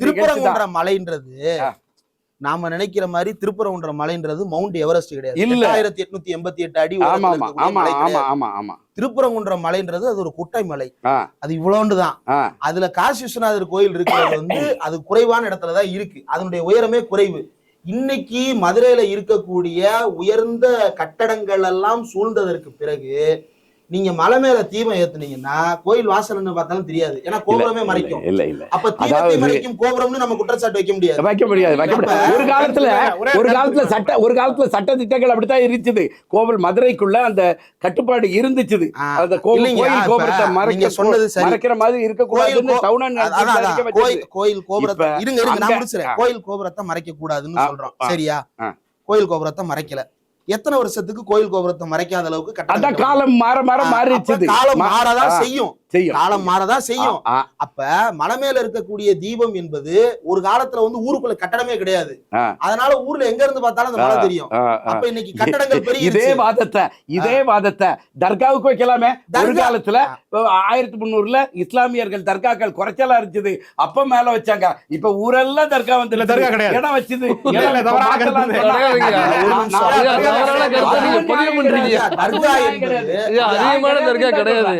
திருப்பரங்குன்ற மலைன்றது. நாம நினைக்கிற மாதிரி திருப்பரங்குன்ற மலைன்றது மவுண்ட் எவரெஸ்ட் கிடையாது இல்ல. ஆயிரத்தி எட்நூத்தி எண்பத்தி எட்டு அடி திருப்பரங்குன்ற மலைன்றது அது ஒரு குட்டை மலை. அது இவ்வளோண்டு தான் ஆ. அதுல காசி விஸ்வநாதர் கோயில் இருக்கிறது வந்து அது குறைவான இடத்துல தான் இருக்கு அதனுடைய உயரமே குறைவு இன்னைக்கு மதுரையில இருக்கக்கூடிய உயர்ந்த கட்டடங்கள் எல்லாம் சூழ்ந்ததற்கு பிறகு நீங்க மலை மேல தீபம் ஏத்துனீங்கன்னா கோயில் வாசல்னு பார்த்தாலும் தெரியாது. ஏன்னா கோபுரமே மறைக்கும். இல்ல இல்ல. அப்ப தீபத்தை மறைக்கும் கோபுரம்னு நம்ம குற்றச்சாட்டு வைக்க முடியாது. வைக்க முடியாது வைக்க முடியாது. ஒரு காலத்துல ஒரே காலத்துல. சட்ட ஒரு காலத்துல சட்ட திட்டங்கள் அப்படித்தான் இருந்துச்சு. கோவில் மதுரைக்குள்ள அந்த கட்டுப்பாடு இருந்துச்சு. அந்த கோவில் கோயில் கோபுரத்தை மறைக்க சொன்னது சரி. மறைக்கிற மாதிரி இருக்கக்கூடாதுன்னு கோயில் கோ- டவுன் அதான், அதான், கோயில் கோயில் கோபுரத்தை இருங்க இருங்க நான் ஆ. கோயில் கோபுரத்தை மறைக்க கூடாதுன்னு சொல்றோம். சரியா. கோயில் கோபுரத்தை மறைக்கல. எத்தனை வருஷத்துக்கு கோயில் கோபுரத்தை மறைக்காத அளவுக்கு? காலம் மாற மாற மாறிடுச்சு காலம் மாறதான். செய்யும் செய்யும். காலம் மாறதான் செய்யும். அப்ப மலை மேல இருக்கக்கூடிய தீபம் என்பது ஒரு காலத்துல வந்து ஊருக்குள்ள கட்டடமே கிடையாது. அதனால ஊர்ல எங்க இருந்து பார்த்தாலும் அந்த மலை தெரியும். அப்ப இன்னைக்கு கட்டடங்கள் பெரிய இதே வாதத்தை இதே வாதத்தை தர்காவுக்கு வைக்கலாமே? ஒரு காலத்துல ஆயிரத்தி முந்நூறுல இஸ்லாமியர்கள் தர்காக்கள் குறைச்சலா இருந்துச்சு. அப்ப மேல வச்சாங்க. இப்ப ஊரெல்லாம் தர்கா வந்து இல்ல, தர்கா கிடையாது. இடம் வச்சது. தர்கா என்பது அதிகமான தர்கா கிடையாது.